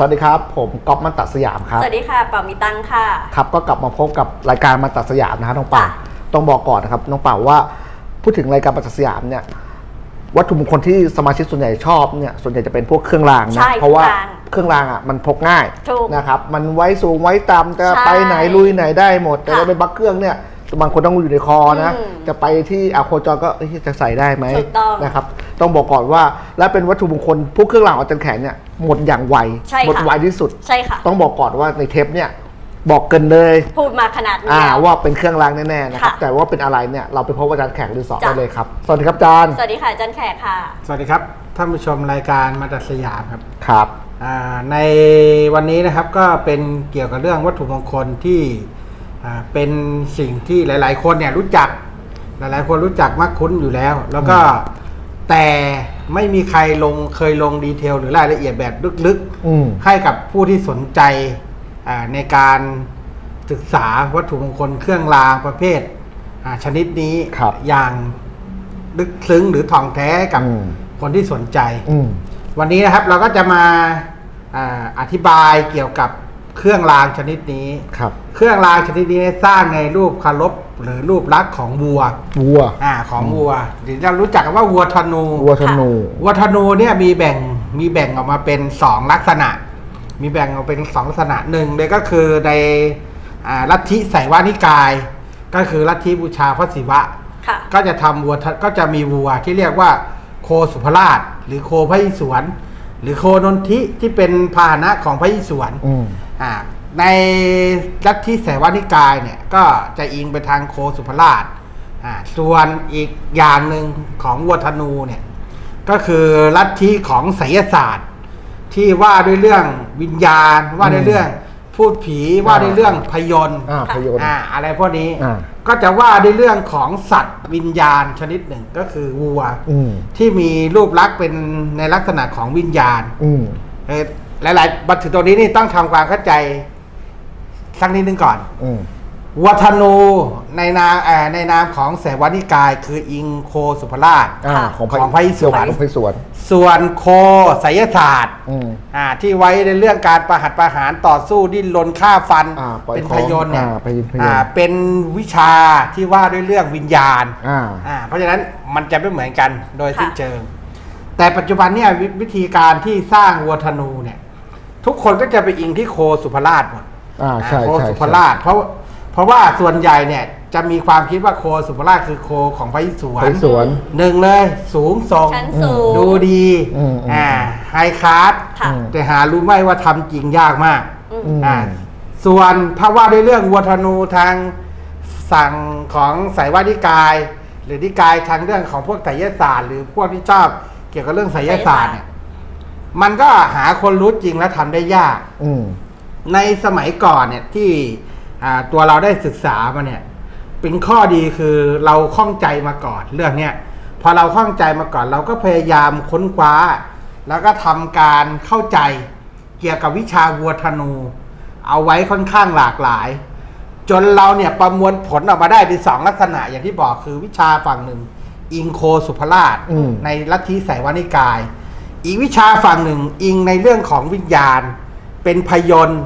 สวัสดีครับ ผมก๊อฟมันตัดสยามครับ สวัสดีค่ะเป่ามีตังค่ะ ครับก็กลับมาพบกับรายการมันตัดสยามนะฮะน้องป่าค่ะต้องบอกก่อนนะครับน้องป่าว่าพูดถึงรายการมันตัดสยามเนี่ยวัตถุมงคลที่สมาชิกส่วนใหญ่ชอบเนี่ยส่วนใหญ่จะเป็นพวกเครื่องรางนะใช่เพราะว่าเครื่องรางเครื่องรางอะมันพกง่ายถูกนะครับมันไว้สูงไว้ต่ำจะใช่ไปไหนลุยไหนได้หมด แต่ค่ะถ้าเป็นบัคเครื่องเนี่ยบางคนต้องอยู่ในคอนะอืมจะไปที่อาโคจรก็เอ้ยจะใส่ได้ไหมถูกต้องนะครับ ต้องบอกก่อนว่า และเป็นวัตถุมงคลพวกเครื่องรางอาจารย์แขนเนี่ยหมดอย่างไวใช่ค่ะ หมดไวที่สุด ใช่ค่ะ ต้องบอกก่อนว่าในเทปเนี่ยบอกเกินเลยพูดมาขนาดนี้อ่าแล้ว ว่าเป็นเครื่องรางแน่ๆนะครับค่ะแต่ว่าเป็นอะไรเนี่ยเราไปพบอาจารย์แขกหรือสอบจ้ะ ได้เลยครับสวัสดีครับอาจารย์สวัสดีค่ะอาจันแขกค่ะ สวัสดีครับ ท่านผู้ชมรายการมาดัดสยามครับครับ อ่าในวันนี้นะครับก็เป็นเกี่ยวกับเรื่องวัตถุมงคลที่อ่าเป็นสิ่งที่หลาย ๆ คนเนี่ยรู้จัก หลาย ๆ คนรู้จักมักคุ้นอยู่แล้ว แล้วก็ แต่ไม่มีใครลงเคยลงดีเทลหรือรายละเอียดแบบลึกอืม ๆ ให้กับผู้ที่สนใจอ่าในการศึกษาวัตถุมงคลเครื่องรางประเภทอ่าชนิดนี้ครับอย่างลึกซึ้งหรือถ่องแท้กับอืม คนที่สนใจ อืม วันนี้นะครับเราก็จะมาอาอธิบายเกี่ยวกับ เครื่องรางชนิดนี้ ครับ เครื่องรางชนิดนี้สร้างในรูปคารบหรือรูปลักษณ์ของวัว วัว อ่าของวัวหรือเรารู้จักกันว่าวัวธนู วัวธนู วัวธนูเนี่ยมีแบ่งมีแบ่งออกมาเป็นสองลักษณะ มีแบ่งออกเป็นสองลักษณะหนึ่งเลยก็คือในอ่าลัทธิไสยวานิกาย ก็คือลัทธิบูชาพระศิวะ ค่ะ ก็จะทำวัวทะก็จะมีวัวที่เรียกว่าโคสุภราช หรือโคพระอิศวรหรือโคนนทิที่เป็นพาหนะของพระอิศวร อืมอ่า ในลัทธิไสยวานิกายเนี่ยก็จะอิงไปทางโคสุภราชอ่าส่วนอีกอย่างหนึ่งของวัวธนูเนี่ยก็คือลัทธิของไสยศาสตร์ ที่ว่าด้วยเรื่องวิญญาณ ว่าด้วยเรื่องพูดผีว่าด้วยเรื่องพยนต์อ่าพยนต์อ่าอะไรพวกนี้อ่าก็จะว่าด้วยเรื่องของสัตว์วิญญาณชนิดหนึ่งก็คือวัวอืมที่มีรูปลักษณ์เป็นในลักษณะของวิญญาณอืมเอ่อ หลายๆบัตรถึงตรงนี้นี่ต้องทำความเข้าใจสักนิดนึงก่อน อืมวัฒนูในนามเอ่อในนามของแสวานิกาย คืออิงโคสุภราช อ่าของของพระอิศวร ของพระอิศวรส่วนโคไสยศาสตร์อืม อ่าที่ไว้ในเรื่องการประหัตประหารต่อสู้ดิ้นรนฆ่าฟัน อ่าปล่อยเป็นของพยนต์เนี่ยอ่าพยนต์พยนต์ อ่าเป็นวิชาที่ว่าด้วยเรื่องวิญญาณ อ่า อ่าเพราะฉะนั้นมันจะไม่เหมือนกันโดยค่ะสิ้นเชิง แต่ปัจจุบันเนี่ยวิวิธีการที่สร้างวัวธนูเนี่ย ทุกคนก็จะไปอิงที่โคสุภราชหมดอ่าใช่โคใช่สุภราช เพราะเพราะว่าส่วนใหญ่เนี่ยจะมีความคิดว่าโคสุภราชคือโคของพระอิศวพรระอิศวรหนึ่งเลย สูงส่งชั้นสูง ดูดีอืมอืม อ่าไฮคลาสค่ะอืมแต่หารู้ไหมว่าทำจริงยากมาก อืมอืมอ่าส่วนถ้าว่าด้วยเรื่องวัวธนูทางสั่งของสายวานิกาย หรือนิกายทางเรื่องของพวกไสยศาสตร์ หรือพวกที่ชอบเกี่ยวกับเรื่องไสยศาสตร์เนี่ย มันก็หาคนรู้จริงและทำได้ยาก อืม ในสมัยก่อนเนี่ยที่อ่าตัวเราได้ศึกษามาเนี่ยเป็นข้อดีคือเราข้องใจมาก่อนเรื่องเนี้ยพอเราข้องใจมาก่อน เราก็พยายามค้นคว้า แล้วก็ทำการเข้าใจเกี่ยวกับวิชาวัวธนู เอาไว้ค่อนข้างหลากหลาย จนเราเนี่ยประมวลผลออกมาได้เป็นสองลักษณะอย่างที่บอกคือวิชาฝั่งหนึ่ง อิงโคสุภราช อืม ในลัทธิไสยวานิกาย อีกวิชาฝั่งหนึ่งอิงในเรื่องของวิญญาณ เป็นพยนต์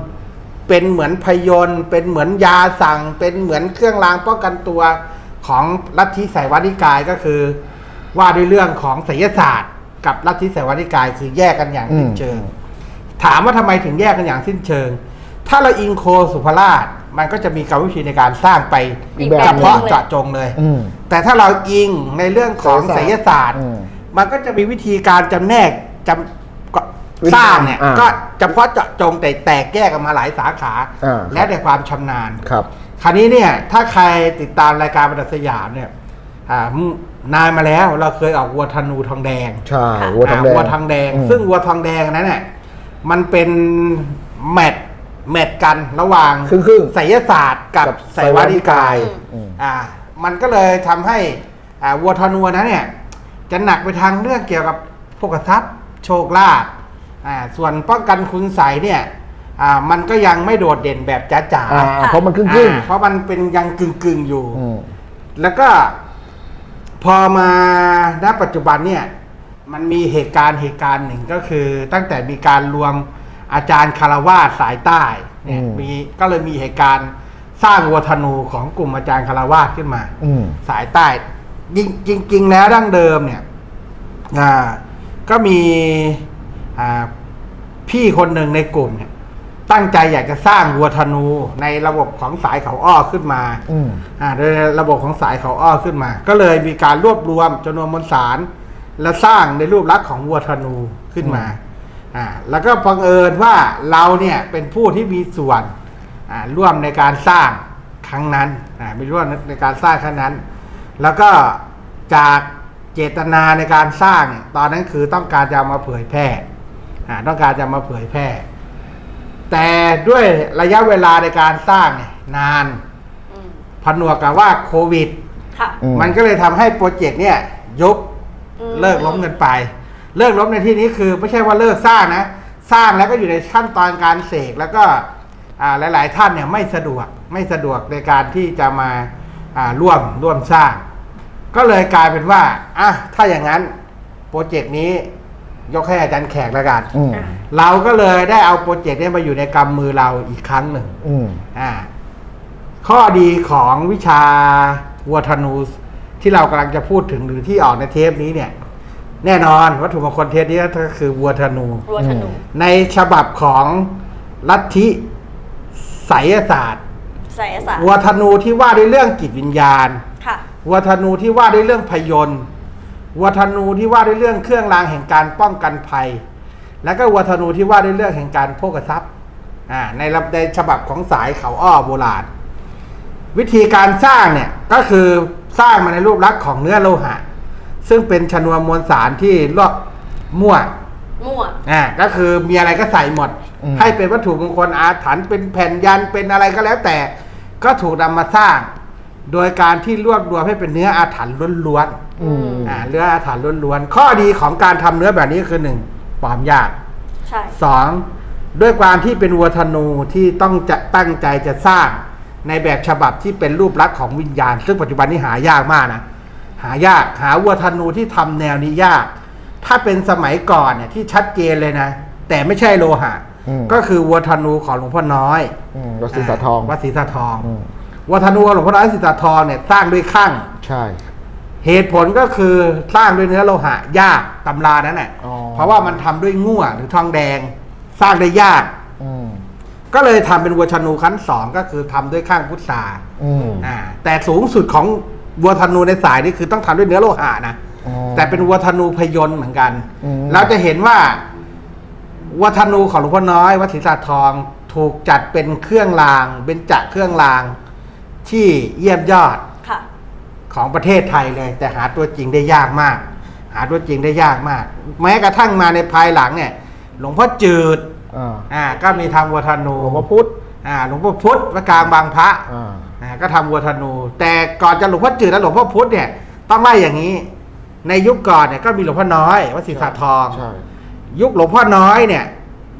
เป็นเหมือนพยนต์เป็นเหมือนยาสั่ง เป็นเหมือนเครื่องรางป้องกันตัวของลัทธิไสยวานิกายก็คือ ว่าด้วยเรื่องของไสยศาสตร์ กับลัทธิไสยวานิกายคือแยกกันอย่างสิ้นอืมเชิง ถามว่าทำไมถึงแยกกันอย่างสิ้นเชิง ถ้าเราอิงโคสุภราชมันก็จะมีกรรมวิธีในการสร้างไปอีกแบบหนึ่งเฉพาะเจาะจงเลยอืมแต่ถ้าเราอิงในเรื่องของไสยศาสตร์อื มมันก็จะมีวิธีการจำแนกจำก็วิธีสร้างเนี่ยอ่าก็เฉพาะเจาะจงแต่แตกแยกกันมาหลายสาขา อ่า และแต่ความชำนาญ ครับ คราวนี้เนี่ยถ้าใครติดตามรายการบรรทัดสยามเนี่ยอ่านานมาแล้วเราเคยออกวัวธนูทองแดง ใช่ค่ะวัวทองแดง อ่าวัวทองแดง อืมซึ่งวัวทองแดงนั้นเนี่ยมันเป็นแมทแมทกันระหว่างครึ่งๆไสยศาสตร์กับกับไสยวานิกายอืม อ่ามันก็เลยทำให้อ่าวัวธนูนั้นเนี่ย จะหนักไปทางเรื่องเกี่ยวกับพวกทรัพย์โชคลาภอ่าส่วนป้องกันคุณใสยเนี่ยอ่ามันก็ยังไม่โดดเด่นแบบจ๋าๆอ่าค่ะเพราะมันครึ่งครึ่งอ่าเพราะมันเป็นยังกึ่งๆอยู่อืมแล้วก็พอมาณปัจจุบันเนี่ย มันมีเหตุการณ์เหตุการณ์หนึ่งก็คือ ตั้งแต่มีการรวมอาจารย์คารวาสสายใต้เนี่ยอืมมีก็เลยมีเหตุการณ์สร้างวัวธนูของกลุ่มอาจารย์คารวาสขึ้นมาอืมสายใต้ จริงจริงๆแล้วดั้งเดิมเนี่ยอ่าก็มีอ่าพี่คนหนึ่งในกลุ่มเนี่ย ตั้งใจอยากจะสร้างวัวธนูในระบบของสายเขาอ้อขึ้นมาอืมอ่าโดยระบบของสายเขาอ้อขึ้นมา ก็เลยมีการรวบรวมจำนวนมวลสาร และสร้างในรูปลักษณ์ของวัวธนูขึ้นมาอ่าแล้วก็บังเอิญว่าเราเนี่ยเป็นผู้ที่มีส่วนอ่าร่วมในการสร้างครั้งนั้นอ่ามีร่วมในการสร้างครั้งนั้น แล้วก็จากเจตนาในการสร้างเนี่ยตอนนั้นคือต้องการจะเอามาเผยแพร่อ่าต้องการจะมาเผยแพร่ แต่ด้วยระยะเวลาในการสร้างเนี่ยนานอืมผนวกกับว่าโควิดค่ะอืมมันก็เลยทำให้โปรเจกต์เนี่ยยุบอืมเลิกล้มกันไป เลิกล้มในที่นี้คือไม่ใช่ว่าเลิกสร้างนะ สร้างแล้วก็อยู่ในขั้นตอนการเสกแล้วก็อ่าหลาย ๆ ท่านเนี่ยไม่สะดวกไม่สะดวกในการที่จะมาอ่าร่วมร่วมสร้าง ก็เลยกลายเป็นว่าอะถ้าอย่างนั้นโปรเจกต์นี้ยกให้อาจารย์แขกแล้วกันอืมเราก็เลยได้เอาโปรเจกต์เนี้มาอยู่ในกำมือเราอีกครั้งหนึ่ง อืม อ่าข้อดีของวิชาวัวธนูที่เรากำลังจะพูดถึงหรือที่ออกในเทปนี้เนี่ย แน่นอนวัตถุมงคลเทปนี้ก็คือวัวธนู รัวธนู ในฉบับของลัทธิไสยศาสตร์ไสยศาสตร์วัวธนูที่ว่าด้วยเรื่องจิตวิญญาณค่ะ วัวธนูที่ว่าด้วยเรื่องพยนต์วัวธนูที่ว่าด้วยเรื่องเครื่องรางแห่งการป้องกันภัย แล้วก็วัวธนูที่ว่าด้วยเรื่องแห่งการโภคทรัพย์อ่าในรับในฉบับของสายเขาอ้อโบราณวิธีการสร้างเนี่ยก็คือสร้างมาในรูปลักษณ์ของเนื้อโลหะ ซึ่งเป็นชนวนมวลสารที่ลอกมั่วมั่วอ่าก็คือมีอะไรก็ใส่หมดอืมให้เป็นวัตถุมงคลอาถรรพ์เป็นแผ่นยันเป็นอะไรก็แล้วแต่ ก็ถูกนำมาสร้าง โดยการที่รวบรวมให้เป็นเนื้ออาถรรพ์ล้วนๆอืมอ่าเนื้ออาถรรพ์ล้วนๆข้อดีของการทำเนื้อแบบนี้คือหนึ่งปลอมยาก ใช่ สองด้วยความที่เป็นวัวธนูที่ต้องจะตั้งใจจะสร้างในแบบฉบับที่เป็นรูปลักษณ์ของวิญญาณ ซึ่งปัจจุบันนี้หายากมากนะ หายากหาวัวธนูที่ทำแนวนี้ยาก ถ้าเป็นสมัยก่อนเนี่ยที่ชัดเจนเลยนะ แต่ไม่ใช่โลหะ อืม ก็คือวัวธนูของหลวงพ่อน้อยอืมวัดศรีสะทอง วัดศรีสะทอง อืม วัวธนูของหลวงพ่อน้อยศรีสะทองเนี่ยสร้างด้วยข้าง ใช่ เหตุผลก็คือสร้างด้วยเนื้อโลหะยากตำรานั้นแหละอ๋อ เพราะว่ามันทำด้วยง่วหรือทองแดง สร้างได้ยาก อืมก็เลยทำเป็นวัวธนูขั้นสองก็คือทำด้วยข้างพุทธาอืมอ่าแต่สูงสุดของวัวธนูในสายนี่คือต้องทำด้วยเนื้อโลหะนะ อ๋อ แต่เป็นวัวธนูพยนต์เหมือนกัน อืม เราจะเห็นว่าวัวธนูของหลวงพ่อน้อยวัดศรีสะทองถูกจัดเป็นเครื่องราง เป็นจักรเครื่องราง ที่เยี่ยมยอดค่ะ ของประเทศไทยเลย แต่หาตัวจริงได้ยากมาก หาตัวจริงได้ยากมาก แม้กระทั่งมาในภายหลังเนี่ย หลวงพ่อจืดอ่าอ่าก็มีทำวัวธนูหลวงพ่อพุธอ่าหลวงพ่อพุธวัดกลางบางพระอ่าอ่าก็ทำวัวธนู แต่ก่อนจะหลวงพ่อจืดและหลวงพ่อพุธเนี่ย ต้องไล่อย่างนี้ ในยุคก่อนเนี่ยก็มีหลวงพ่อน้อยวัดศรีสะทอง ใช่ ยุคหลวงพ่อน้อยเนี่ย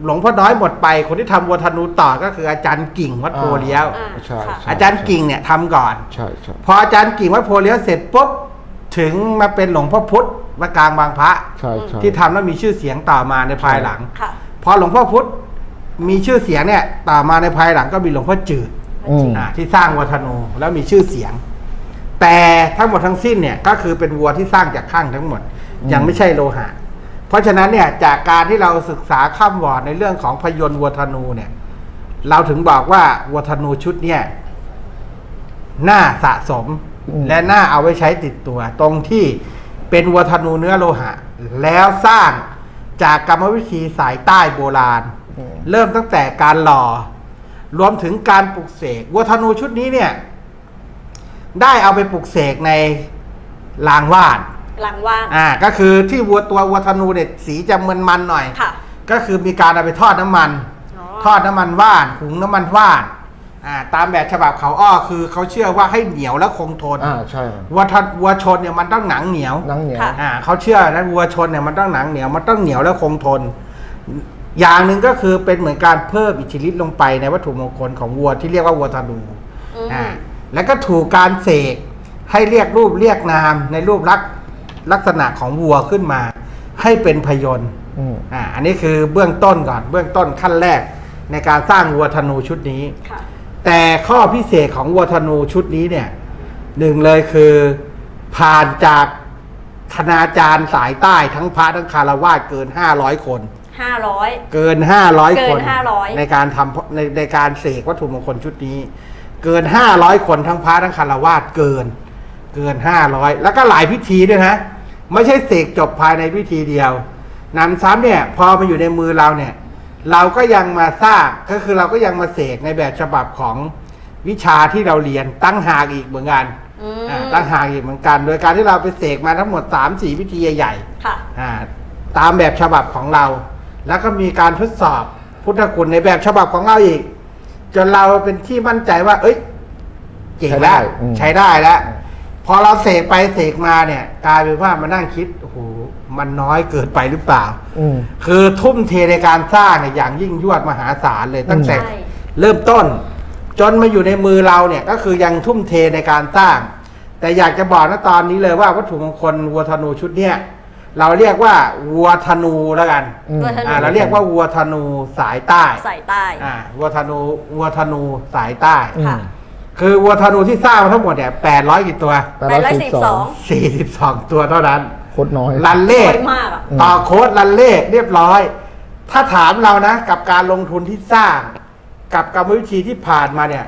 หลวงพ่อน้อยหมดไป คนที่ทำวัวธนูต่อก็คืออาจารย์กิ่งวัดโพเลี้ยว อ่าใช่ค่ะ ใช่ อาจารย์กิ่งเนี่ยทำก่อน ใช่ใช่พออาจารย์กิ่งวัดโพเลี้ยวเสร็จปุ๊บถึงมาเป็นหลวงพ่อพุธวัดกลางบางพระ ใช่ใช่ ที่ทำแล้วมีชื่อเสียงต่อมาในภายหลัง ค่ะพอหลวงพ่อพุธมีชื่อเสียงเนี่ยต่อมาในภายหลังก็มีหลวงพ่อจืดอืม อ่าที่สร้างวัวธนูแล้วมีชื่อเสียง แต่ทั้งหมดทั้งสิ้นเนี่ยก็คือเป็นวัวที่สร้างจากข้างทั้งหมดอืมยังไม่ใช่โลหะ เพราะฉะนั้นเนี่ยจากการที่เราศึกษาข้ามวอร์ดในเรื่องของพยนต์วัวธนูเนี่ย เราถึงบอกว่าวัวธนูชุดเนี่ยน่าสะสมอืมและน่าเอาไว้ใช้ติดตัว ตรงที่เป็นวัวธนูเนื้อโลหะ แล้วสร้างจากกรรมวิธีสายใต้โบราณอืมเริ่มตั้งแต่การหล่อ รวมถึงการปลุกเสกวัวธนูชุดนี้เนี่ย ได้เอาไปปลุกเสกในลางว่านห ลังว่านอ่าก็คือที่วัวตัววัวธนูเนี่ยสีจะมันๆหน่อย ค่ะ ก็คือมีการเอาไปทอดน้ำมัน อ๋อ ทอดน้ำมันว่านหุงน้ำมันว่านอ่าตามแบบฉบับเขาอ้อคือเขาเชื่อว่าให้เหนียวและคงทนอ่าใช่วัวทนวัวชนเนี่ยมันต้องหนังเหนียว หนังเหนียวค่ะ อ่าเขาเชื่อนะวัวชนเนี่ยมันต้องหนังเหนียวมันต้องเหนียวและคงทน อย่างหนึ่งก็คือเป็นเหมือนการเพิ่มอิทธิฤทธิ์ลงไปในวัตถุมงคลของวัวที่เรียกว่าวัวธนูอืม อ่าแล้วก็ถูกการเสกให้เรียกรูปเรียกนามในรูปลักษณ์ ลักษณะของวัวขึ้นมา ให้เป็นพยนต์อืมอ่าอันนี้คือเบื้องต้นก่อน เบื้องต้นขั้นแรกในการสร้างวัวธนูชุดนี้ ค่ะ แต่ข้อพิเศษของวัวธนูชุดนี้เนี่ยหนึ่งเลยคือผ่านจากคณาจารย์สายใต้ทั้งพระทั้งคารวาสเกิน 500 คน ห้าร้อย เกิน 500 เกิคนน500 ในการทำในในการเสกวัตถุมงคลชุดนี้ เกิน 500 คนทั้งพระทั้งคารวาสเกิน เกิน 500 แล้วก็หลายพิธีด้วยนะ ไม่ใช่เสกจบภายในพิธีเดียวนำซ้ำเนี่ยพอมาอยู่ในมือเราเนี่ย เราก็ยังมาสร้างก็คือเราก็ยังมาเสกในแบบฉบับของวิชาที่เราเรียนตั้งหากอีกเหมือนกันอืม อ่าตั้งหากอีกเหมือนกัน โดยการที่เราไปเสกมาทั้งหมด3ามสี่พิธีใหญ่ๆ ค่ะ อ่าตามแบบฉบับของเรา แล้วก็มีการทดสอบพุทธคุณในแบบฉบับของเราอีก จนเราเป็นที่มั่นใจว่า เอ้ยเก่งแล้วใช้ได้อืมใช้ได้แล้ว พอเราเสกไปเสกมาเนี่ยกลายเป็นว่ามานั่งคิดโอ้โหมันน้อยเกินไปหรือเปล่า อืม คือทุ่มเทในการสร้างเนี่ยอย่างยิ่งยวดมหาศาลเลยตั้งแต่ ใช่ เริ่มต้น จนมาอยู่ในมือเราเนี่ยก็คือยังทุ่มเทในการสร้าง แต่อยากจะบอกนะตอนนี้เลยว่าวัตถุมงคลวัวธนูชุดเนี้ยเราเรียกว่าวัวธนูแล้วกันอืมวัวธนูอ่าเราเรียกว่าวัวธนูสายใต้ใส่ใต้ อ่าวัวธนูวัวธนูสายใต้ อืม ค่ะ คือวัวธนูที่สร้างมาทั้งหมดเนี่ยแปดร้อยกี่ตัวแปดร้อยสิบสองสี่สิบสองตัวเท่านั้น โคตรน้อย ลันเลสขวยมากอะอืมต่อโค้ดลันเลขเรียบร้อย ถ้าถามเรานะ กับการลงทุนที่สร้าง กับกรรมวิธีที่ผ่านมาเนี่ย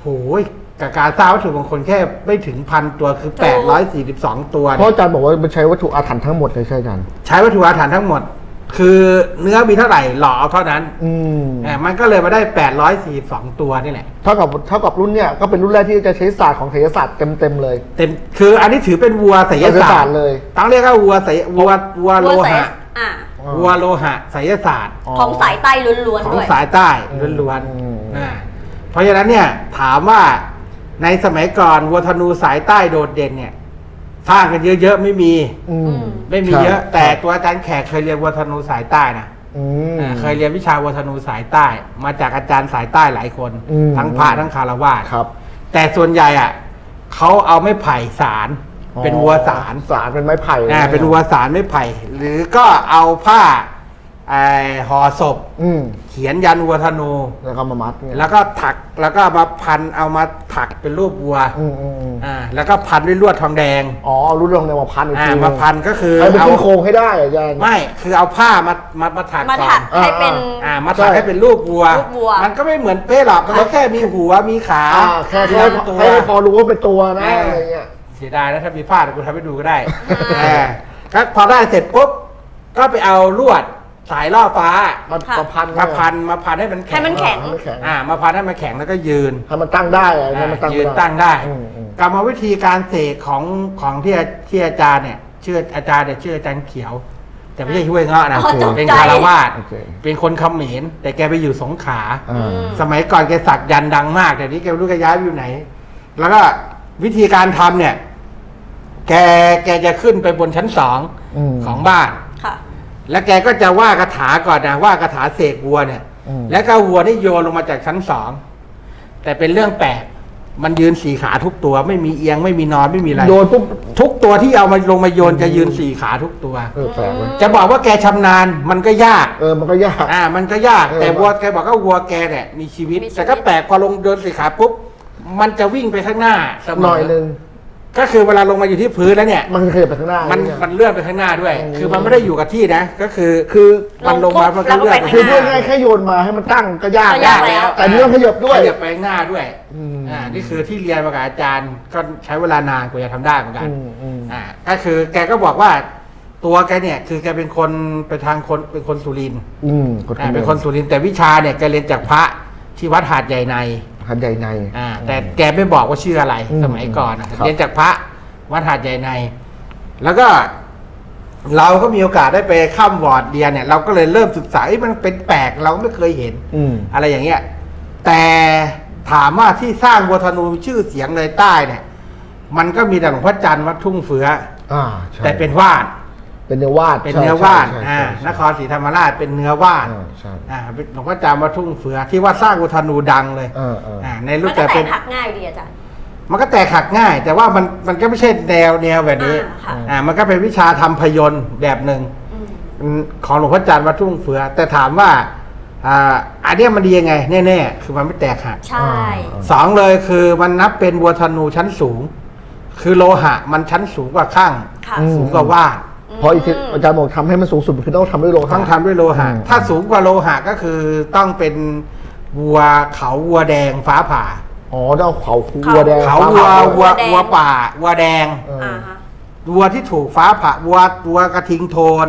โหยกับการสร้างวัตถุมงคลแค่ไม่ถึงพันตัวคือถูก842ตัวเพราะเนี่ยอาจารย์บอกว่ามันใช้วัตถุอาถรรพ์ทั้งหมดเลยใช่อาจารย์ ใช้วัตถุอาถรรพ์ทั้งหมด คือเนื้อมีเท่าไหร่หล่อเอาเท่านั้นอืมเออมันก็เลยมาได้ 842 ตัวนี่แหละ เท่ากับเท่ากับรุ่นเนี่ยก็เป็นรุ่นแรกที่จะใช้ศาสตร์ของไสยศาสตร์เต็มเต็มๆเลยเต็มคืออันนี้ถือเป็นวัวไสยไสยศาศาสสตตร์ร์เลย ต้องเรียกว่าวัวไสยวัววัวโลวัวใส่หะอ่าวัวโลหะไสยศาสตร์ ของสายใต้ล้วนขอๆงด้วย สายใต้อืมล้วนอืม ๆอ่าเพราะฉะนั้นเนี่ยถามว่าในสมัยก่อนวัวธนูสายใต้โดดเด่นเนี่ย สร้างกันเยอะๆไม่มี อืม ไม่มีครับเยอะ แต่ครับตัวอาจารย์แขกเคยเรียนวัวธนูสายใต้นะอืม อ่าเคยเรียนวิชาวัวธนูสายใต้ มาจากอาจารย์สายใต้หลายคน อืม ทั้งพระทั้งคารวาสครับแต่ส่วนใหญ่อะเขาเอาไม้ไผ่สาร เป็นวัวสาร สารเป็นไม้ไผ่อ่าเป็นวัวสารไม้ไผ่ หรือก็เอาผ้า ไอ้ห่อศพ อืมเขียนยันวัวธนู แล้วก็มามัดเนี่ยแล้วก็ถักแล้วก็มาพันเอามาถักเป็นรูปวัวอืมอืมอืมอ่าแล้วก็พันด้วยลวดทองแดงอ๋อรุ่นรองเนี่ยมาพันอีกอ่าทีมาพันก็คือให้เป็นเอาขึ้นโครงให้ได้อะอาจารย์ ไม่คือเอาผ้ามามามาถักมาก่อถันกให้เป็น อ่ามาถักใช่ ให้เป็นรูปวัว รูปวัว มันก็ไม่เหมือนเป๊ะหรอกมันก็แค่มีหัวมีขาอ่าแค่แค่มีลำตัว ให้พอรู้ว่าเป็นตัวนะอ่า อะไรเงี้ย เสียดายนะถ้ามีผ้าเดี๋ยวกูทำให้ดูก็ได้อ่าก็พอได้เสร็จปุ๊บก็ไปเอาลวด สายล่อฟ้ามันค่ะ มาพันมาพันมาพันให้มันแข็งให้มันแข็ง ให้มันแข็งอ่ามาพันให้มันแข็งแล้วก็ยืนให้มันตั้งได้อะให้มันตั้งยืนตั้งได้อืมอืมกรรมวิธีการเสกของของที่ที่อาจารย์เนี่ยชื่ออาจารย์เนี่ยชื่ออาจารย์เขียว แต่ไม่ใช่ห้วยเงาะนะอ๋อตกใจ เป็นคารวาสโอเคเป็นคนเขมรแต่แกไปอยู่สงขลา อ่า ม สมัยก่อนแกสักยันต์ดังมากแต่นี้แกไม่รู้แกย้ายไปอยู่ไหน แล้วก็วิธีการทำเนี่ย แกแกจะขึ้นไปบนชั้นสองอืม ของบ้านค่ะ แล้วแกก็จะว่าคาถาก่อนนะว่าคาถาเสกวัวเนี่ย อืม แล้วก็วัวนี่โยนลงมาจากชั้นสองแต่เป็นเรื่องแปลกมันยืนสี่ขาทุกตัว ไม่มีเอียงไม่มีนอนไม่มีอะไรโยนปุ๊บทุกตัวที่เอามาลงมาโยนจะยืนสี่ขาทุกตัว เออแปลกเลยจะบอกว่าแกชำนาญมันก็ยาก เออมันก็ยาก อ่า มันก็ยาก เออ แต่วัวแกบอกว่าวัวแกเนี่ยมีชีวิต มีชีวิต แต่ก็แปลกพอลงโยนสี่ขาปุ๊บ มันจะวิ่งไปข้างหน้าเสมหน่อยนึง ก็คือเวลาลงมาอยู่ที่พื้นแล้วเนี่ย มันขยับไปข้างหน้ามันเนี่ย มันเลื่อนไปข้างหน้าด้วยอืมคือมันไม่ได้อยู่กับที่นะ ก็คือคือ มันลงมามันก็เลื่อนไปคือข้างหเพื่อน้าง่ายๆแค่โยนมาให้มันตั้งก็ยากก็ยากแล้ว แต่นี่ต้องขยับด้วย ขยับไปข้างหน้าด้วยอืม อ่านี่คือที่เรียนมากับอาจารย์ก็ใช้เวลานานกว่าจะทำได้เหมือนกัน อืมอืม อ่าก็คือแกก็บอกว่าตัวแกเนี่ยคือแกเป็นคนไปทางคนเป็นคนสุรินทร์อืมกดอ่าเป็นคนสุรินทร์แต่วิชาเนี่ยแกเรียนจากพระที่วัดหาดใหญ่ใน หันใหญ่ใน อ่าแต่แกไม่บอกว่าชื่ออะไรอืมสมัยก่อนนะครับ เรียนจากพระวัดหาดใหญ่ใน แล้วก็ เราก็มีโอกาสได้ไปข้ามวอร์ดเดียเนี่ย เราก็เลยเริ่มศึกษาเอ้ยมันเป็นแปลกเราไม่เคยเห็น อืม อะไรอย่างเงี้ย แต่ถามว่าที่สร้างบัวธนูมีชื่อเสียงเลยใต้เนี่ย มันก็มีแต่หลวงพ่อจันทร์วัดทุ่งเฟือ อ่าใช่แต่เป็นวาด เป็นเนื้อวาดเป็นใช่เนื้อวาดใช่อ่าใช่ใช่นครศรีธรรมราชเป็นเนื้อวาดอ่าใช่ อ่าเป็นหลวงพ่อจันทร์วัดทุ่งเฟือที่ว่าสร้างบัวธนูดังเลยอ่าอ่า อ่าในรูมัปนก็แต่แตเป็กนหักง่ายดีอาจารย์ มันก็แตกหักง่าย แต่ว่ามันมันก็ไม่ใช่แนวแนวแบบนี้อ่าค่ะ อ่ามันก็เป็นวิชาทำพยนต์แบบหนึ่ง อืมอืมของหลวงพ่อจันทร์วัดทุ่งเฟือ แต่ถามว่าอ่าอันเนี้ยมันดียังไง แน่ๆ คือมันไม่แตกหักใช่สองเลยคือมันนับเป็นวัวธนูชั้นสูง คือโลหะมันชั้นสูงกว่าข้าง ค่ะอืมสูงกว่าว่าน เพราะอีกทีอาจารย์บอกทำให้มันสูงสุดคือต้องทำด้วยโลหะต้องทำด้วยโลหะ อืม ถ้าสูงกว่าโลหะก็คือต้องเป็นวัวเขาวัวแดงฟ้าผ่า อ๋อต้องเอาเขาคูวัวแดงเขาฟ้วัวผ่าวัววัวป่าวัวแดง เอออ่าฮะวัวที่ถูกฟ้าผ่าวัววัวกระทิงโทน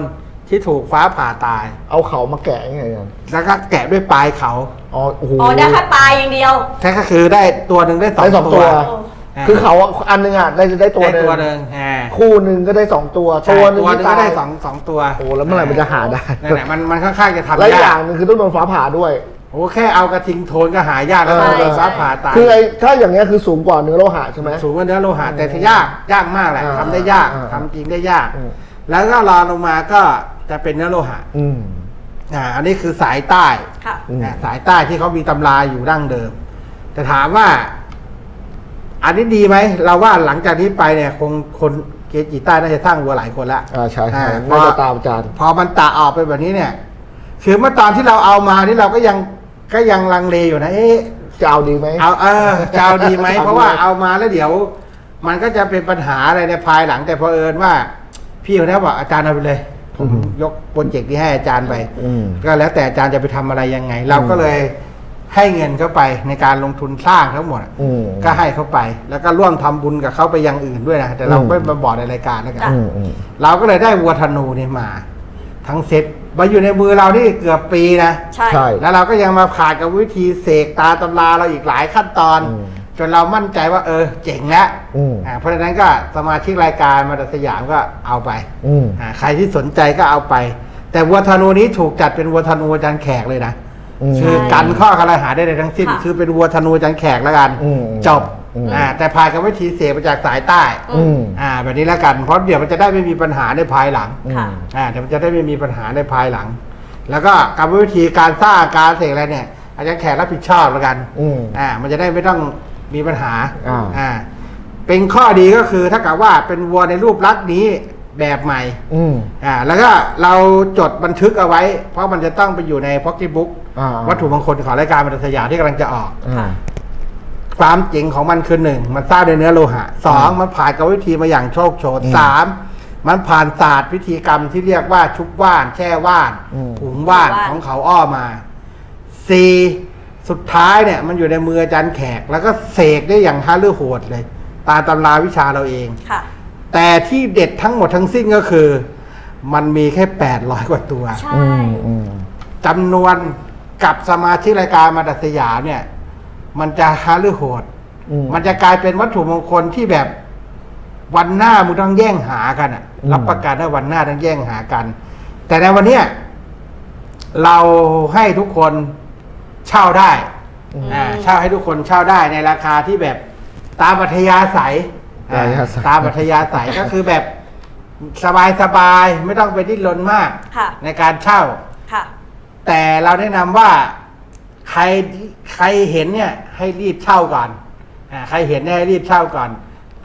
ที่ถูกฟ้าผ่าตาย เอาเขามาแกะยังไงกันแล้วก็แกะด้วยปลายเขาอ๋อโอ้โห อ๋อได้แค่ปลายอย่างเดียวแค่ก็คือได้ตัวหนึ่งได้สองได้สองตัตัววา คือเขาอันหนึงอะได้ได้ตัวได้หนึ่งตัวหนึ่งอ่าคู่หนึ่งก็ได้สองตัวใช่ตัวหนึ่งตัวหที่นึงก็ตายได้สองสองตัวโอ้แล้วเมื่อไหร่มันจะหาได้นั่นแหละมันมันค่อนข้างจะทำและอีกอยาย่ากงหนึ่งคือต้องโดนฟ้าผ่าด้วย โอ้แค่เอากระทิงโทนก็หายากแล้วใช่โดนฟ้าผ่าตายคือไอ้ถ้าอย่างเงี้ยคือสูงกว่าเนื้อโลหะใช่ไหม สูงกว่าเนื้อโลหะแต่ที่ยากยากมากแหละอ่าทำได้ยากอ่า ทำจริงได้ยาก อืมแล้วก็รองลงมาก็จะเป็นเนื้อโลหะอืม อ่าอันนี้คือสายใต้ ค่ะ อืม อ่าสายใต้ที่เขามีตำราอยู่ดั้งเดิม แต่ถามว่า อันนี้ดีไหม เราว่าหลังจากนี้ไปเนี่ยคงคนเกจิใต้น่าจะสร้างวัวหลายคนละอ่าใช่ใช่อ่าน่าจะตามอาจารย์ พอมันตาออกไปแบบนี้เนี่ย คือเมื่อตอนที่เราเอามาที่เราก็ยังก็ยังลังเลอยู่นะเอ๊ะจะเอาดีไหมเอาเออจะเอาดีไหมเอาดีเพราะว่าเอามาแล้วเดี๋ยว มันก็จะเป็นปัญหาอะไรในภายหลังแต่พอเผอิญว่า พี่คนนี้บอกอาจารย์เอาไปเลยผมยกโปรเจกต์นี้ให้อาจารย์ไปอืมก็แล้วแต่อาจารย์จะไปทำอะไรยังไง เราก็เลย ให้เงินเข้าไปในการลงทุนสร้างทั้งหมดอืม ก็ให้เขาไป แล้วก็ร่วมทำบุญกับเขาไปอยังอื่นด้วยนะ แต่เราอืม ไม่มาบอกในรายการแล้วกัน อืมอืมเราก็เลยได้วัวธนูนี่มา ทั้งเซ็ตมาอยู่ในมือเรานี่เกือบปีนะ ใช่ ใช่ แล้วเราก็ยังมาผ่านกับวิธีเสกตาตำราเราอีกหลายขั้นตอน อืมจนเรามั่นใจว่าเออเจ๋งแล้วอืม อ่าเพราะฉะนั้นก็สมาชิกรายการมาดัสยามก็เอาไปอืม อ่าใครที่สนใจก็เอาไป แต่วัวธนูนี้ถูกจัดเป็นวัวธนูอาจารย์แขกเลยนะ อืม คือกันข้อคารหาได้เลยทั้งสิ้น ค่ะ คือเป็นวัวธนูอาจารย์แขกแล้วกัน อืมจบอืม อ่าแต่ผ่านกับวิธีเสกมาจากสายใต้ อืม อ่า แบบนี้แล้วกัน เพราะเดี๋ยวมันจะได้ไม่มีปัญหาในภายหลัง ค่ะ อ่าเดี๋ยวมันจะได้ไม่มีปัญหาในภายหลัง แล้วก็กรรมวิธีการสร้างการเสกอะไรเนี่ย อาจารย์แขกรับผิดชอบแล้วกัน อืม อ่า มันจะได้ไม่ต้องมีปัญหา อ่า อ่า เป็นข้อดีก็คือถ้ากับว่าเป็นวัวในรูปลักษณ์นี้แบบใหม่ อืม อ่า แล้วก็เราจดบันทึกเอาไว้ เพราะมันจะต้องไปอยู่ในพ็อกกี้บุ๊ก อ่าวัตถุมงคลของรายการบรรทัดสยามที่กำลังจะออก อ่า ความเจ๋งของมันคือหนึ่งมันสร้างด้วยเนื้อโลหะสองมันผ่านกรรมวิธีมาอย่างโชคโชนอืมสามมันผ่านศาสตร์พิธีกรรมที่เรียกว่าชุบว่าน แช่ว่านอืมผงว่านว่าน ของเขาอ้อมาสี่สุดท้ายเนี่ย มันอยู่ในมืออาจารย์แขก แล้วก็เสกได้อย่างฮาลือโหดเลย ตามตำราวิชาเราเอง ค่ะ แต่ที่เด็ดทั้งหมดทั้งสิ้นก็คือ มันมีแค่แปดร้อยกว่าตัว ใช่ อืมอืมจำนวน กับสมาชิกรายการมาดัสยามเนี่ย มันจะฮาลือโหด อืม มันจะกลายเป็นวัตถุมงคลที่แบบวันหน้ามึงต้องแย่งหากันอะอืม รับประกันว่าวันหน้าต้องแย่งหากัน แต่ในวันเนี้ยเราให้ทุกคนเช่าได้อืมอ่าเช่าให้ทุกคนเช่าได้ในราคาที่แบบตามอัธยาศัยอ่าอัธยาศัยตามอัธยาศัยก็คือแบบสบายสบายๆไม่ต้องไปดิ้นรนมาก ค่ะ ในการเช่า ค่ะ แต่เราแนะนำว่าใครใครเห็นเนี่ยให้รีบเช่าก่อนอ่าใครเห็นเนี่ยให้รีบเช่าก่อน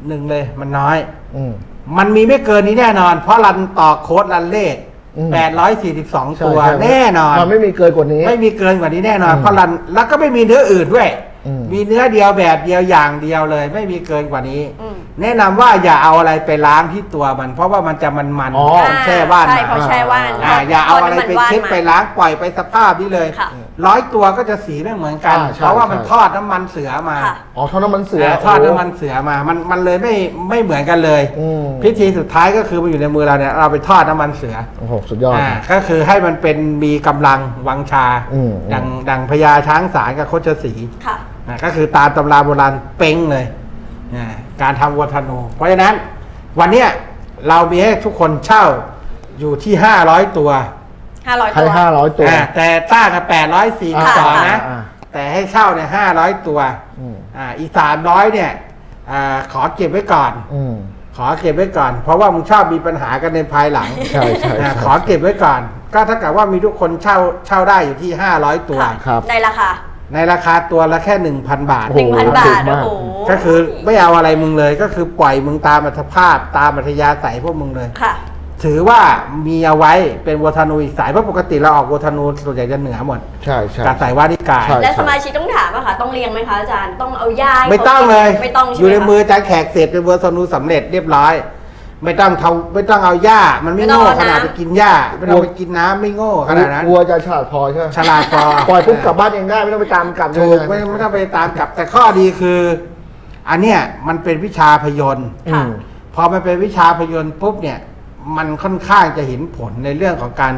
หนึ่งเลยมันน้อย อืม มันมีไม่เกินนี้แน่นอน เพราะรันต่อโค้ดรันเลขอืมแปดร้อยสี่สิบสองใช่ตัวใช่แน่นอน มันไม่มีเกินกว่านี้ ไม่มีเกินกว่านี้แน่นอนอืมเพราะรันแล้วก็ไม่มีเนื้ออื่นด้วย อืม มีเนื้อเดียวแบบเดียวอย่างเดียวเลย ไม่มีเกินกว่านี้ อืม แนะนำว่าอย่าเอาอะไรไปล้างที่ตัวมัน เพราะว่ามันจะมันมันๆอ๋อมันแช่ว่านใช่มาเพราะแช่ว่านอ่าอย่าเอาอะไรไปพน้ำมันเช็ดว่านไปมาล้างปล่อยไปสภาพนี้เลยค่ะ ร้อยตัวก็จะสีไม่เหมือนกัน อ่าใช่เพราะว่ามันใช่ ทอดน้ำมันเสือมาค่ะ อ๋อเท่าน้ำมันเสืออ่าทอดน้ำมันเสือมา มันมันเลยไม่ไม่เหมือนกันเลย อืม พิธีสุดท้ายก็คือมันอยู่ในมือเราเนี่ยเราไปทอดน้ำมันเสือ โอ้โหสุดยอด อ่าก็คือให้มันเป็นมีกำลังวังชา อืมดังดังพญาช้างสารกับโคชสีค่ะ อ่าก็คือตามตำราโบราณเป้งเลยอ่าการทำวัวธนูเพราะฉะนั้นวันเนี้ยเรามีให้ทุกคนเช่าอยู่ที่ห้าร้อยตัวห้าร้อยให้ตัว ห้าร้อยตัว อ่าแต่ต้านแปดร้อยสี่สิบสองค่ะนะอ่า แต่ให้เช่าเนี่ยห้าร้อยตัว อืมอ่าอีสามร้อยเนี่ยอ่าขอเก็บไว้ก่อน อืมขอเก็บไว้ก่อน เพราะว่ามึงชอบมีปัญหากันในภายหลังใช่ใช่อ่าใช่ ขอเก็บไว้ก่อน ก็เท่ากับว่ามีทุกคนเช่าเช่าได้อยู่ที่ห้าร้อยตัว ค่ะ ครับ ในราคา ในราคาตัวละแค่หนึ่งพันบาท โอ้หนึ่งพันบาทถูกมากโอ้โหก็คือไม่เอาอะไรมึงเลย ก็คือปล่อยมึงตามอัตภาพตามอัธยาศัยพวกมึงเลย ค่ะ ถือว่ามีเอาไว้เป็นวัวธนูอีกสายเพราะปกติเราออกวัวธนูส่วนใหญ่จะเหนือหมดใช่ใช่ กับสายวานิกาย ใช่ และสมาชิกต้องถามอะค่ะ ต้องเรียงไหมคะอาจารย์ ต้องเอายาให้ไม่ต้องเลย ไม่ต้องอใช่ยู่ไหมในคะมืออาจารย์แขกเสร็จเป็นวัวธนูสำเร็จเรียบร้อย ไม่ต้องเทาไม่ต้องเอาหญ้า มันไม่ไม่ต้องโง่เอาขนาดน้ำไปกินหญ้าไม่ต้องไปกินน้ำไม่โง่ขนาดนั้น วัวจะฉลาดพอใช่ไหมฉลาดพอ ปล่อยปุ๊บกลับบ้านเองได้ไม่ต้องไปตามกลับถูกใช่หไม่ไม่ต้องไปตามกลับ แต่ข้อดีคือ อันเนี้ยมันเป็นวิชาพยนต์อืม พอมันเป็นวิชาพยนต์ปุ๊บเนี่ย มันค่อนข้างจะเห็นผลในเรื่องของการ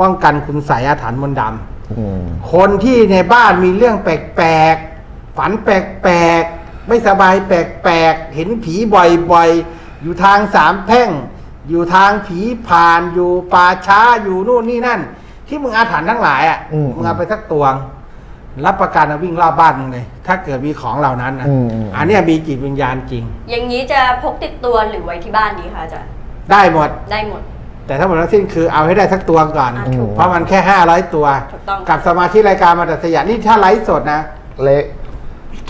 ป้องกันคุณไสยอาถรรพ์มนต์ดำอืมคนที่ในบ้านมีเรื่องแปลกๆฝันแปลกๆไม่สบายแปลกๆเห็นผีบ่อยๆ อยู่ทางสามแพร่ง อยู่ทางผีผ่านอยู่ป่าช้าอยู่นู่นนี่นั่น ที่มึงอาถรรพ์ทั้งหลายอะอืมมึงเอาไปสักตวง รับประกันนะวิ่งรอบบ้านมึงเลย ถ้าเกิดมีของเหล่านั้นนะอืมอืม อันเนี้ยมีจิตวิญญาณจริง อย่างนี้จะพกติดตัวหรือไว้ที่บ้านดีคะอาจารย์ได้หมด ได้หมด แต่ถ้าหมดทั้งสิ้นคือเอาให้ได้สักตัวก่อน อะถูกเพราะมันแค่ห้าร้อยตัว ถูกต้อง กับสมาชิกรายการมาตัดสยามนี่ถ้าไลฟ์สดนะ เละ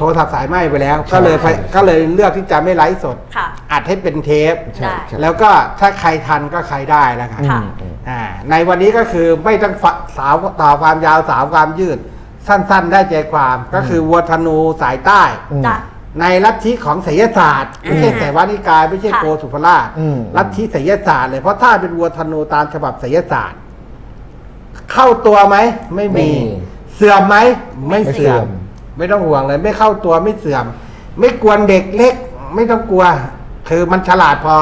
โทรศัพท์สายไหม้ไปแล้วใช่ก็เลยใช่ก็เลยเลือกที่จะไม่ไลฟ์สด ค่ะ อัดให้เป็นเทป ใช่ใช่แล้วก็ถ้าใครทันก็ใครได้แล้วกันค่ะ อืม อ่าในวันนี้ก็คือไม่ต้องฝสาวต่อความยาวสาวความยืด สั้นๆ ได้ใจความก็คือวัวธนูสายใต้ อืม จ้ะ ในลัทธิของไสยศาสตร์ไม่ใช่อ่าไสยวานิกายไม่ใช่ค่ะ โกสุภราชอืม ลัทธิไสยศาสตร์เลยเพราะถ้าเป็นวัวธนูตามฉบับไสยศาสตร์ เข้าตัวไหมไม่ไม่มีมี เสื่อมไหมไม่ไม่เสื่อเสื่อมม ไม่ต้องห่วงเลย ไม่เข้าตัวไม่เสื่อม ไม่กวนเด็กเล็ก ไม่ต้องกลัว คือมันฉลาดพอ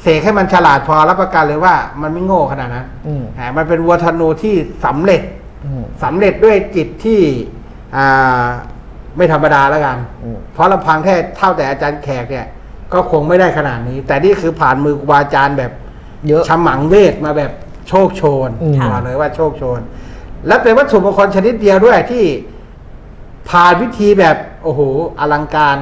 เสกให้มันฉลาดพอรับประกันเลยว่า มันไม่โง่ขนาดนั้นอืมอ่ามันเป็นวัวธนูที่สำเร็จอืมสำเร็จด้วยจิตที่อ่าไม่ธรรมดาแล้วกัน อืมเพราะลำพังแค่เท่าแต่อาจารย์แขกเนี่ย ก็คงไม่ได้ขนาดนี้ แต่นี่คือผ่านมือครูบาอาจารย์แบบ เยอะ ฉมังเวทมาแบบโชคโชนอืม บอกเลยว่าโชคโชน และเป็นวัตถุมงคลชนิดเดียวด้วยที่ ผ่านวิธีแบบโอ้โหอลังการ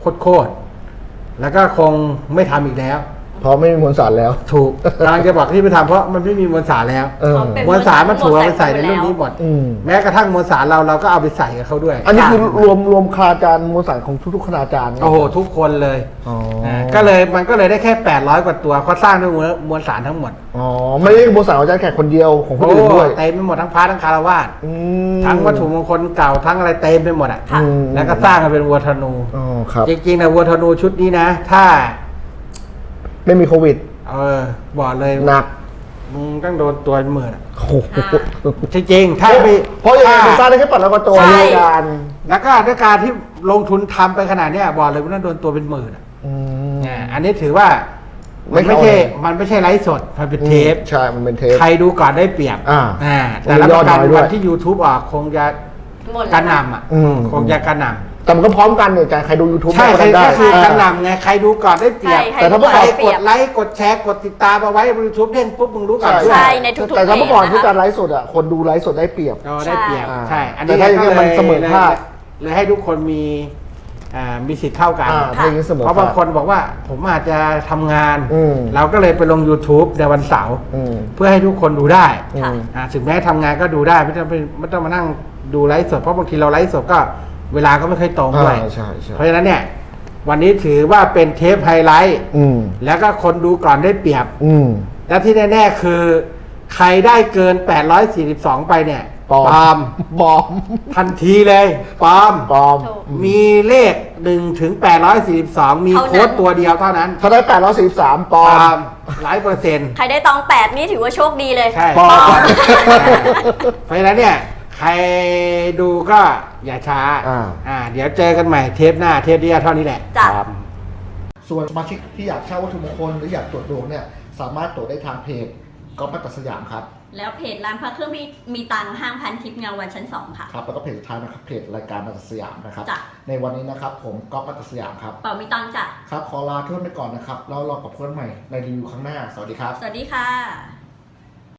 โคตรๆแล้วก็คงไม่ทำอีกแล้ว เพราะไม่มีมวลสารแล้ว ถูกกำลังจะบอกที่ไม่ทำเพราะมันไม่มีมวลสารแล้ว เออเขาเป็น มวลสารมันถูกเอาไปมวลสารใส่ในรุ่นนี้หมด อืม แม้กระทั่งมวลสารเราเราก็เอาไปใส่กับเขาด้วยอันนี้คือรวมรวมคณาจารย์มวลสารของทุกๆคณาจารย์โอ้โหทุกคนเลยอ๋ออ่าก็เลยมันก็เลยได้แค่ 800 กว่าตัวเขาสร้างด้วยมวลมวลสารทั้งหมดอ๋อไม่ได้มวลสารของอาจารย์แขกคนเดียวของคนโอ้อื่นด้วยเต็มไปหมดทั้งพระทั้งคารวาสอืมทั้งวัตถุมงคลเก่าทั้งอะไรเต็มไปหมดอะค่ะอืมแล้วก็สร้างกันเป็นวัวธนู อ๋อครับ จริงๆนะวัวธนูชุดนี้นะ ถ้า ไม่มีโควิด เออบอกเลยหนักมึงต้องโดนตัวเป็นหมื่นอะโอ้โหจริงๆถ้าไม่เพราะอย่างไรมันสร้างได้แค่ปัดแล้วก็ตัวใช่อาจารย์แล้วก็ด้วยการที่ลงทุนทำไปขนาดเนี้ยบอกเลยว่าต้องโดนตัวเป็นหมื่นอะอืม อ่าอันนี้ถือว่ามันไม่ไม่เข้าใช่เลย มันไม่ใช่ไลฟ์สดมันเป็นเทป ใช่ มันเป็นเทป ใครดูก่อนได้เปรียบอ่าอ่าแต่รับยปอดระกันน้อยด้วย วันที่ YouTube ออกคงจะหมดกระแล้วหน่ำอะ อืม คงจะกระหน่ แต่มันก็พร้อมกันเนี่ยอาจารย์ใครดูำ YouTube ใช่ใครได้ก็คือกระหอ่าน่ำไงใครดูก่อนได้เปรียบ ใช่แต่ถ้าเมื่อใคก่รอนกดไลค์กดแชร์กดติดตามเอาไว้บนยูทูบเด้งปุ๊บมึงรู้ก่อนด้วยใช่ในทุกๆแต่ถ้าเมื่อก่อนเพจนะคะที่การไลฟ์สดอะคนดูไลฟ์สดได้เปรียบก็ได้เปรียบใช่ ใช่ อันแต่นี้ถ้าอย่างเงี้ยมันเสมอภาคเลยเลยให้ทุกคนมีอ่ามีสิทธิ์เท่ากัน อ่าถ้าอย่างนี้เสมอ เพราะบางคนบอกว่าผมอาจจะทำงาน อืม เราก็เลยไปลง YouTube ในวันเสาร์อืมเพื่อให้ทุกคนดูได้อืมอ่าถึงแม้ทำงานก็ดูได้ไม่ต้องไปไม่ต้องมานั่งดูไลฟ์สดเพราะบางทีเราไลฟ์สดก็ เวลาก็ไม่ค่อยตรงด้วยอ่าใช่ใช่เพราะฉะนั้นเนี่ย วันนี้ถือว่าเป็นเทปไฮไลท์อืมแล้วก็คนดูก่อนได้เปรียบ อืม และที่แน่ๆคือ ใครได้เกิน 842 ไปเนี่ยปลอมปลอม บอมทันทีเลยปลอม ปลอม ถูก มีเลข1ถึง842 มีเท่านั้น โค้ดตัวเดียวเท่านั้นถ้าได้แปดร้อยสี่สามปลอปลอมมหลายเปอร์เซ็นต์ใครได้ตองแปดนี่ถือว่าโชคดีเลย ใช่ปลอม เพราะฉะนั้นเนี่ย ใครดูก็อย่าช้าอ่าอ่า เดี๋ยวเจอกันใหม่เทปหน้าเทปเดียวเท่านี้แหละ จ้ะ ครับ ส่วนสมาชิกที่อยากเช่าวัตถุมงคลหรืออยากตรวจดวงเนี่ยสามารถตรวจได้ทางเพจก๊อฟมัตตสยามครับแล้วเพจร้านพระเครื่องมีมีตังค์ห้างพันทิพย์เงาวันชั้นสองค่ะ ครับแล้วก็เพจสุดท้ายนะครับเพจรายการมาตัดสยามนะครับจ้ะ ในวันนี้นะครับผมก๊อฟมาตัดสยามครับเป่ามีตังค์จ้ะ ครับขอลาเพื่อนไปก่อนนะครับแล้วรอกับเพื่อนใหม่ในรีวิวครั้งหน้าสวัสดีครับ สวัสดีค่ะ